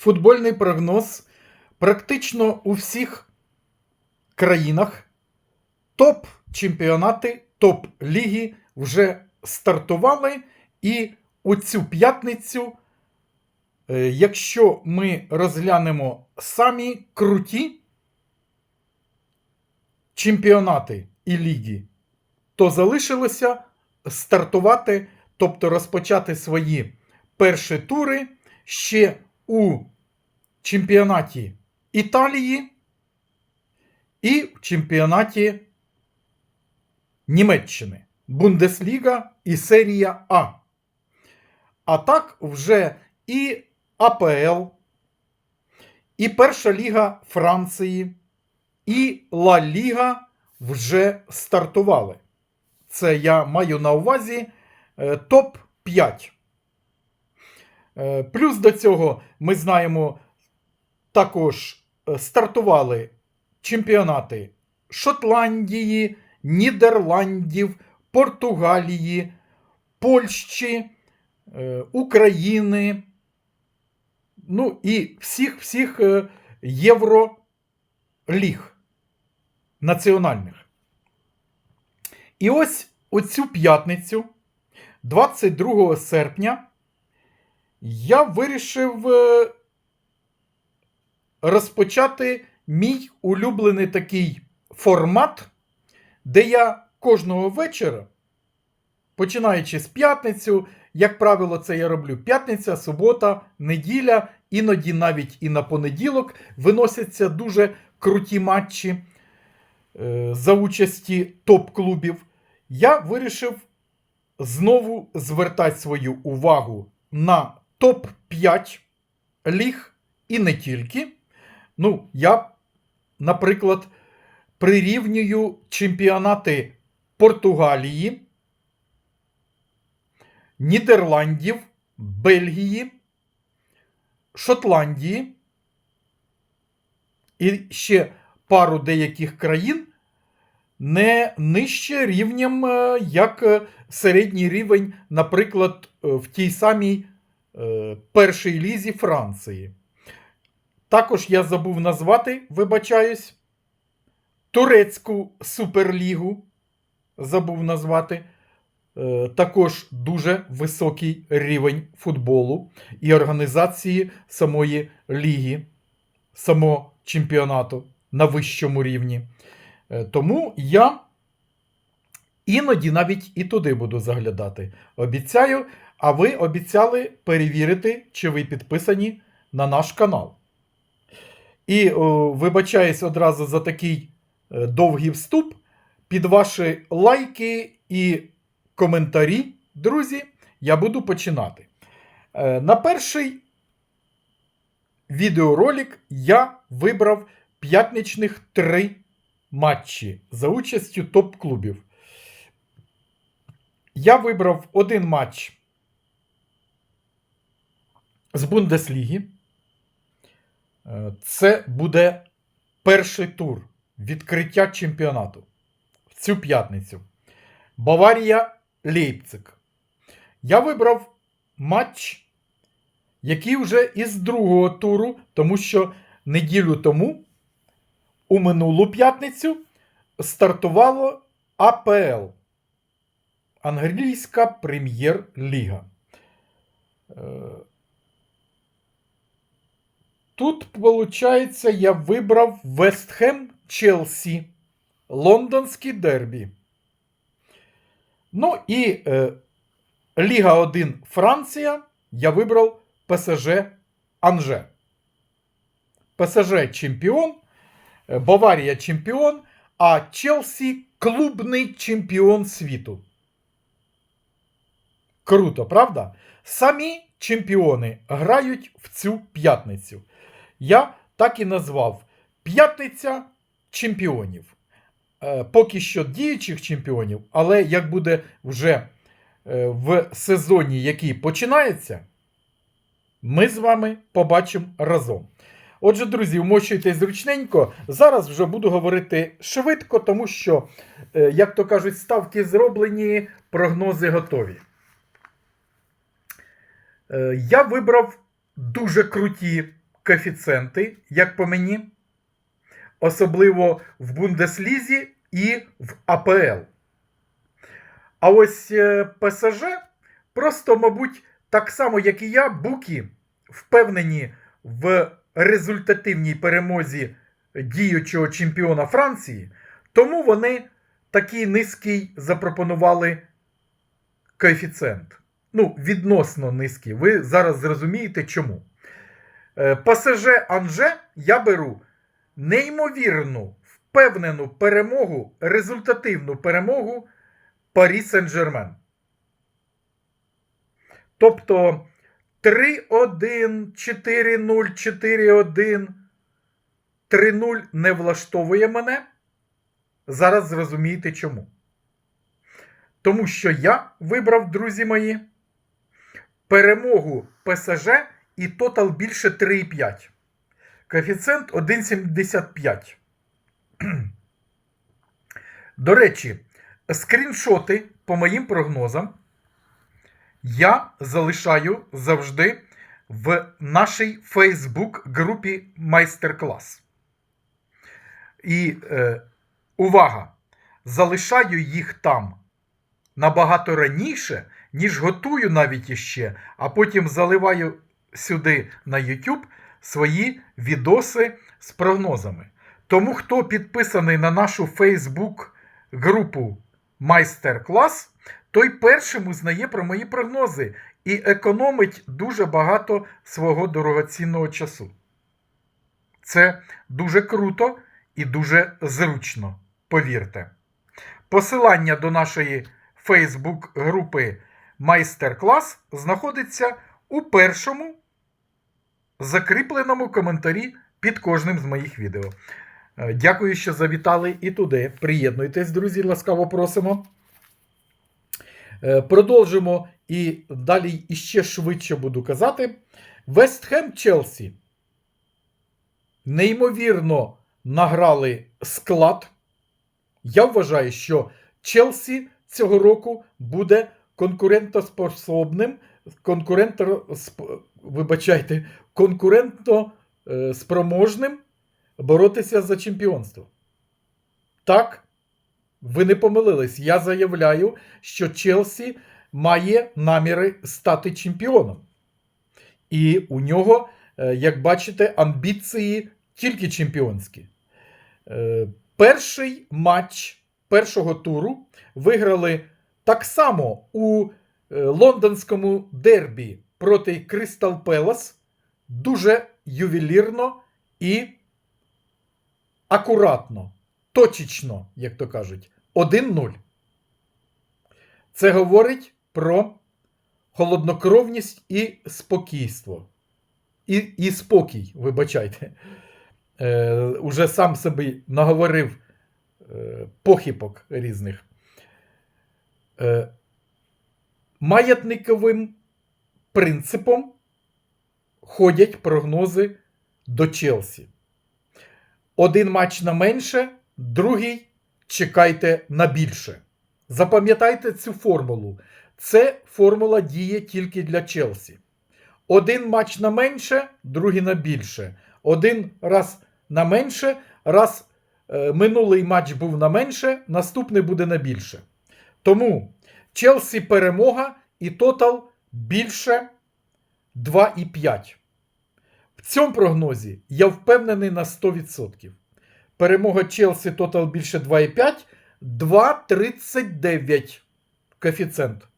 футбольний прогноз практично у всіх країнах. Топ-чемпіонати, топ-ліги вже стартували. І у цю п'ятницю, е, якщо ми розглянемо самі круті чемпіонати і ліги, то залишилося стартувати, тобто розпочати свої перші тури ще у чемпіонаті Італії і в чемпіонаті Німеччини. Бундесліга і серія А. А так вже і АПЛ, і Перша Ліга Франції, і Ла Ліга вже стартували. Це я маю на увазі е, топ-5. Е, Плюс до цього ми знаємо, також е, стартували чемпіонати Шотландії, Нідерландів, Португалії, Польщі, е, України, ну і всіх-всіх е, євроліг національних. І ось у цю п'ятницю, 22 серпня, я вирішив розпочати мій улюблений такий формат, де я кожного вечора, починаючи з п'ятницю, як правило, це я роблю п'ятниця, субота, неділя, іноді навіть і на понеділок виносяться дуже круті матчі е, за участі топ-клубів. Я вирішив знову звертати свою увагу на топ-5 ліг і не тільки. Ну, я, наприклад, прирівнюю чемпіонати Португалії, Нідерландів, Бельгії, Шотландії і ще пару деяких країн не нижче рівнем, е, як е, середній рівень, наприклад, е, в тій самій першій лізі Франції. Також я забув назвати, вибачаюсь, Турецьку суперлігу. Забув назвати. Е, Також дуже високий рівень футболу і організації самої ліги, самого чемпіонату на вищому рівні. Е, Тому я іноді навіть і туди буду заглядати. Обіцяю, а ви обіцяли перевірити, чи ви підписані на наш канал. І о, вибачаюсь одразу за такий е, довгий вступ. Під ваші лайки і коментарі, друзі, я буду починати. Е, На перший відеоролик я вибрав п'ятничних три матчі за участю топ-клубів. Я вибрав один матч з Бундесліги. Е, Це буде перший тур відкриття чемпіонату в цю п'ятницю. Баварія Лейпциг. Я вибрав матч, який вже із другого туру, тому що неділю тому, у минулу п'ятницю, стартувало АПЛ. Англійська прем'єр-ліга. Тут, виходить, я вибрав Вестхем Челсі, Лондонський дербі. Ну і е, Ліга 1 Франція. Я вибрав ПСЖ Анже. ПСЖ чемпіон, е, Баварія чемпіон, а Челсі клубний чемпіон світу. Круто, правда? Самі чемпіони грають в цю п'ятницю. Я так і назвав П'ятниця чемпіонів. Е, Поки що діючих чемпіонів, але як буде вже е, в сезоні, який починається, ми з вами побачимо разом. Отже, друзі, вмощуйтесь зручненько. Зараз вже буду говорити швидко, тому що, е, як то кажуть, ставки зроблені, прогнози готові. Я вибрав дуже круті коефіцієнти, як по мені, особливо в Бундеслізі і в АПЛ. А ось е, ПСЖ просто, мабуть, так само, як і я, буки впевнені в результативній перемозі діючого чемпіона Франції, тому вони такий низький запропонували коефіцієнт. Ну, відносно низький. Ви зараз зрозумієте чому. Е, ПСЖ Анже я беру неймовірну, впевнену перемогу, результативну перемогу Парі Сен-Жермен. Тобто 3-1, 4-0, 4-1, 3-0 не влаштовує мене. Зараз зрозумієте чому. Тому що я вибрав, друзі мої, перемогу ПСЖ і тотал більше 3,5. Коефіцієнт 1,75. До речі, скріншоти по моїм прогнозам я залишаю завжди в нашій Facebook групі майстер-клас. І е, увага! Залишаю їх там набагато раніше, ніж готую навіть іще, а потім заливаю сюди на YouTube свої відоси з прогнозами. Тому, хто підписаний на нашу Facebook групу майстер-клас, той першим узнає про мої прогнози і економить дуже багато свого дорогоцінного часу. Це дуже круто і дуже зручно, повірте. Посилання до нашої Facebook групи майстер-клас знаходиться у першому закріпленому коментарі під кожним з моїх відео. Е, Дякую, що завітали і туди. Приєднуйтесь, друзі, ласкаво просимо. Е, Продовжимо і далі іще швидше буду казати. Вестхем Челсі. Неймовірно награли склад. Я вважаю, що Челсі цього року буде конкурентоспособним, конкуренто, вибачайте, конкурентно е, спроможним боротися за чемпіонство. Так, ви не помилились. Я заявляю, що Челсі має наміри стати чемпіоном. І у нього, е, як бачите, амбіції тільки чемпіонські. Е, Перший матч першого туру виграли так само у лондонському дербі проти Кристал Пелас дуже ювелірно і акуратно, точечно, як то кажуть, 1-0. Це говорить про холоднокровність і спокійство. І, і спокій, вибачайте. Е, Уже сам собі наговорив е, похибок різних. Е, Маятниковим принципом ходять прогнози до Челсі. Один матч на менше, другий чекайте на більше. Запам'ятайте цю формулу. Це формула діє тільки для Челсі. Один матч на менше, другий на більше. Один раз на менше, раз е, минулий матч був на менше, наступний буде на більше. Тому Челсі перемога і тотал більше 2,5. В цьому прогнозі я впевнений на 100%. Перемога Челсі тотал більше 2,5, 2,39 коефіцієнт.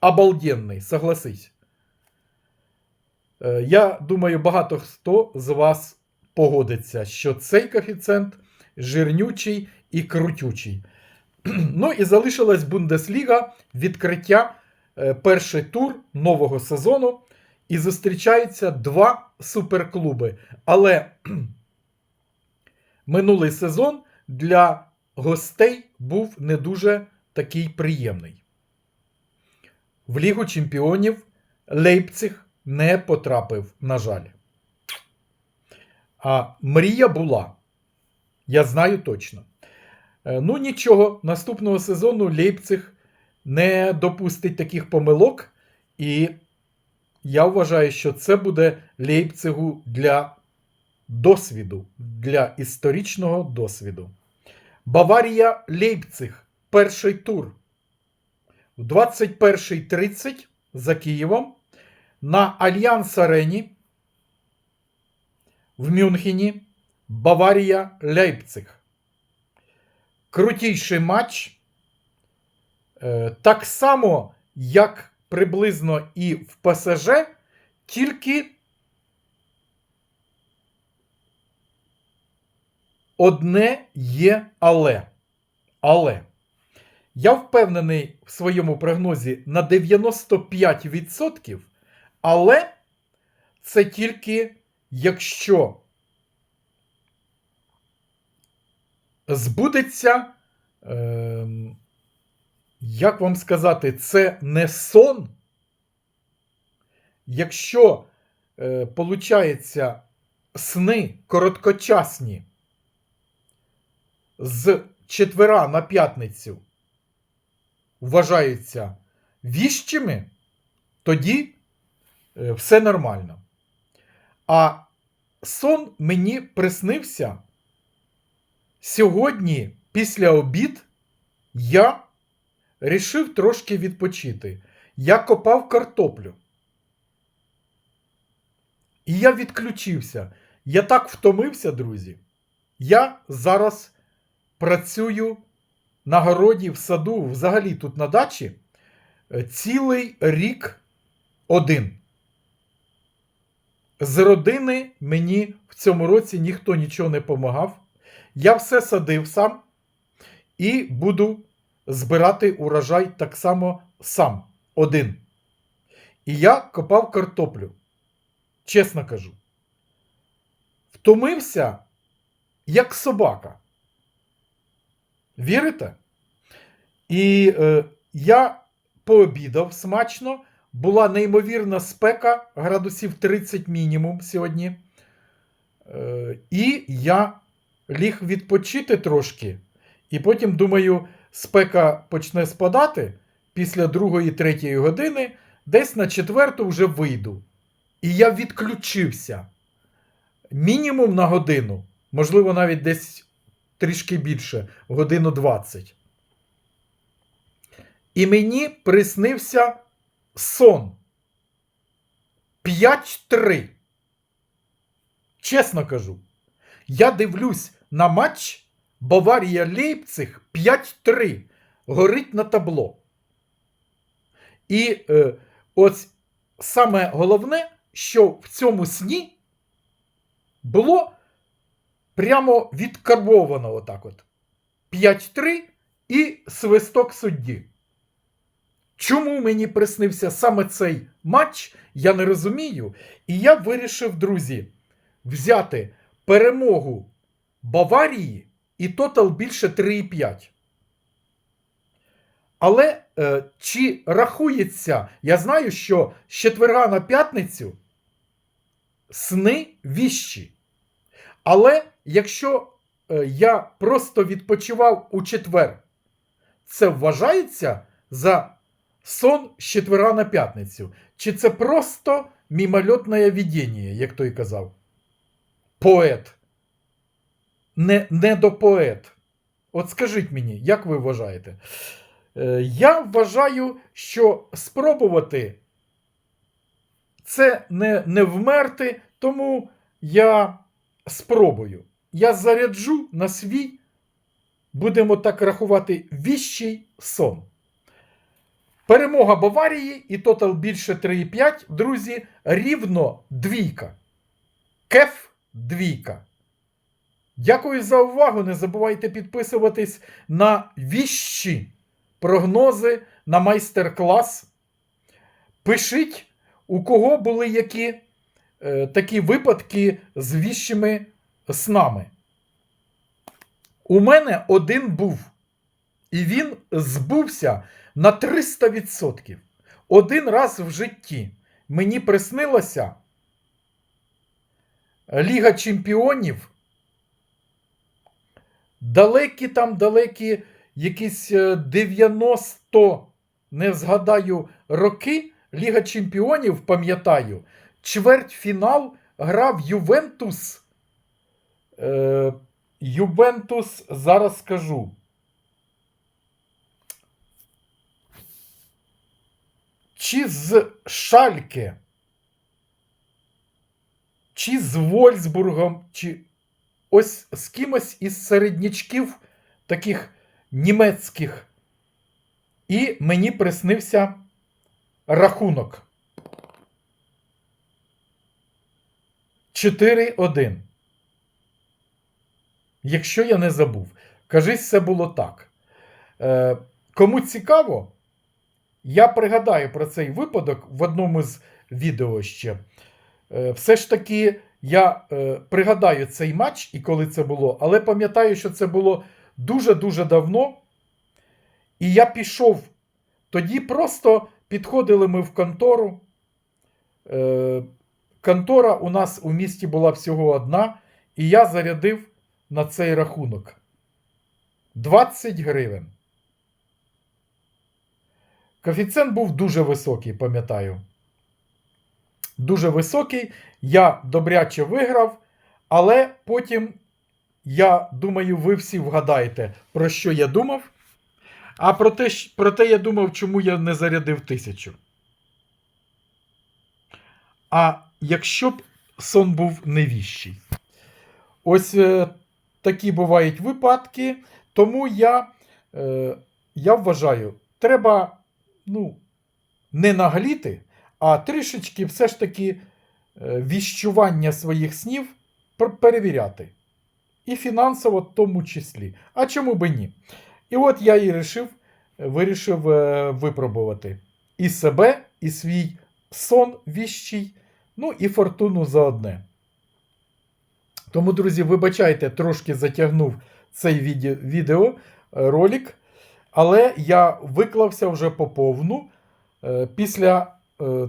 Обалденний, согласись. Е, Я думаю, багато хто з вас погодиться, що цей коефіцієнт жирнючий і крутючий. Ну і залишилась Бундесліга відкриття е, перший тур нового сезону. І зустрічаються два суперклуби. Але минулий сезон для гостей був не дуже такий приємний. В Лігу Чемпіонів Лейпциг не потрапив, на жаль. А мрія була. Я знаю точно. Е, Ну, нічого, наступного сезону Лейпциг не допустить таких помилок і я вважаю, що це буде Лейпцигу для досвіду, для історичного досвіду. Баварія Лейпциг. Перший тур. В 21.30 за Києвом на Альянс Арені в Мюнхені Баварія Лейпциг. Крутійший матч. Е, Так само, як приблизно і в ПСЖ, тільки одне є але. Але. Я впевнений в своєму прогнозі на 95%, але це тільки якщо збудеться, е, як вам сказати, це не сон. Якщо, е, получається, сни короткочасні з четвера на п'ятницю вважаються віщими, тоді е, все нормально. А сон мені приснився сьогодні, після обід, я рішив трошки відпочити. Я копав картоплю. І я відключився. Я так втомився, друзі. Я зараз працюю на городі, в саду, взагалі тут на дачі, е, цілий рік один. З родини мені в цьому році ніхто нічого не допомагав. Я все садив сам і буду збирати урожай так само сам один. І я копав картоплю. Чесно кажу. Втомився, як собака. Вірите? І е, я пообідав смачно. Була неймовірна спека, градусів 30 мінімум сьогодні. Е, і я ліг відпочити трошки. І потім, думаю, спека почне спадати після 2-3 години, десь на четверту вже вийду. І я відключився мінімум на годину, можливо, навіть десь трішки більше, годину 20. І мені приснився сон. 5-3. Чесно кажу, я дивлюсь на матч Баварія Лейпциг 5-3. Горить на табло. І е, ось саме головне, що в цьому сні було прямо відкарбовано отак от. 5-3 і свисток судді. Чому мені приснився саме цей матч, я не розумію. І я вирішив, друзі, взяти перемогу Баварії і тотал більше 3,5. Але е, чи рахується, я знаю, що з четверга на п'ятницю сни віщі. Але якщо е, я просто відпочивав у четвер, це вважається за сон з четвера на п'ятницю? Чи це просто мімольотне видіння, як той казав? Поет. Не, не до поет. От скажіть мені, як ви вважаєте? Е, Я вважаю, що спробувати це не, не вмерти, тому я спробую. Я заряджу на свій, будемо так рахувати, віщий сон. Перемога Баварії і тотал більше 3,5. Друзі, рівно двійка. Кеф двійка. Дякую за увагу. Не забувайте підписуватись на віщі прогнози на майстер-клас. Пишіть, у кого були які е, такі випадки з віщими снами. У мене один був. І він збувся на 300%. Один раз в житті мені приснилося Ліга Чемпіонів. Далекі там, далекі якісь е, 90, не згадаю, роки Ліга Чемпіонів, пам'ятаю, чвертьфінал грав Ювентус. Е, Ювентус, зараз скажу. Чи з Шальке, чи з Вольсбургом, чи ось з кимось із середнячків таких німецьких. І мені приснився рахунок. 4-1. Якщо я не забув. Кажись, це було так. Е, кому цікаво, я пригадаю про цей випадок в одному з відео ще. Е, все ж таки, я е, пригадаю цей матч і коли це було, але пам'ятаю, що це було дуже-дуже давно. І я пішов. Тоді просто підходили ми в контору. Е, контора у нас у місті була всього одна, і я зарядив на цей рахунок 20 гривень. Коефіцієнт був дуже високий, пам'ятаю. Дуже високий. Я добряче виграв, але потім, я думаю, ви всі вгадаєте, про що я думав. А про те, про те я думав, чому я не зарядив тисячу. А якщо б сон був невіщий. Ось е, такі бувають випадки. Тому я, е, я вважаю, треба ну, не нагліти, а трішечки все ж таки е, віщування своїх снів перевіряти. І фінансово в тому числі. А чому би ні? І от я і рішив, вирішив е, випробувати і себе, і свій сон віщий, ну і фортуну заодне. Тому, друзі, вибачайте, трошки затягнув цей відео, е, ролик, але я виклався вже по повну е, після е,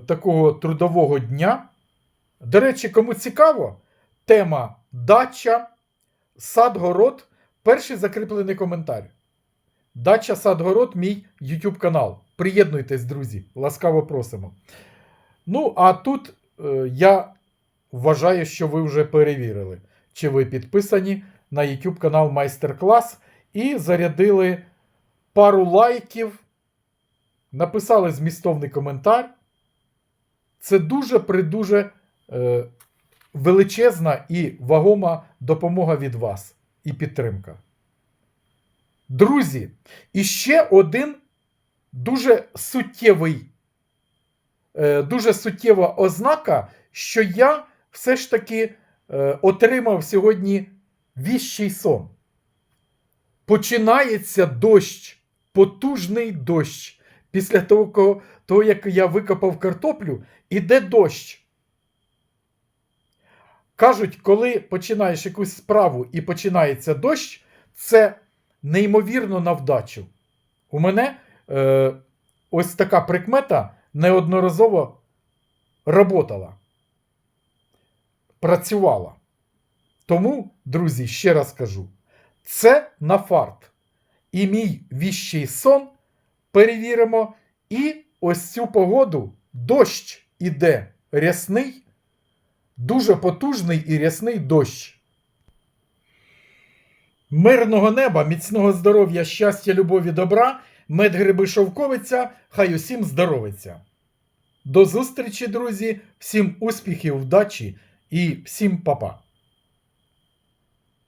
такого трудового дня. До речі, кому цікаво, тема дача, сад-город, перший закріплений коментар. Дача Садгород, мій YouTube канал. Приєднуйтесь, друзі, ласкаво просимо. Ну, а тут е, я вважаю, що ви вже перевірили, чи ви підписані на YouTube канал Майстер-клас і зарядили пару лайків, написали змістовний коментар. Це дуже придуже е, величезна і вагома допомога від вас і підтримка. Друзі, і ще один дуже суттєвий, е, дуже суттєва ознака, що я все ж таки е, отримав сьогодні віщий сон. Починається дощ, потужний дощ. Після того, того, як я викопав картоплю, іде дощ. Кажуть, коли починаєш якусь справу і починається дощ, це неймовірно на вдачу. У мене е, ось така прикмета неодноразово работала, працювала. Тому, друзі, ще раз кажу: це на фарт. І мій віщий сон перевіримо. І ось цю погоду дощ іде рясний, дуже потужний і рясний дощ. Мирного неба, міцного здоров'я, щастя, любові, добра, медгриби шовковиця, хай усім здоровиться. До зустрічі, друзі, всім успіхів, вдачі і всім па-па.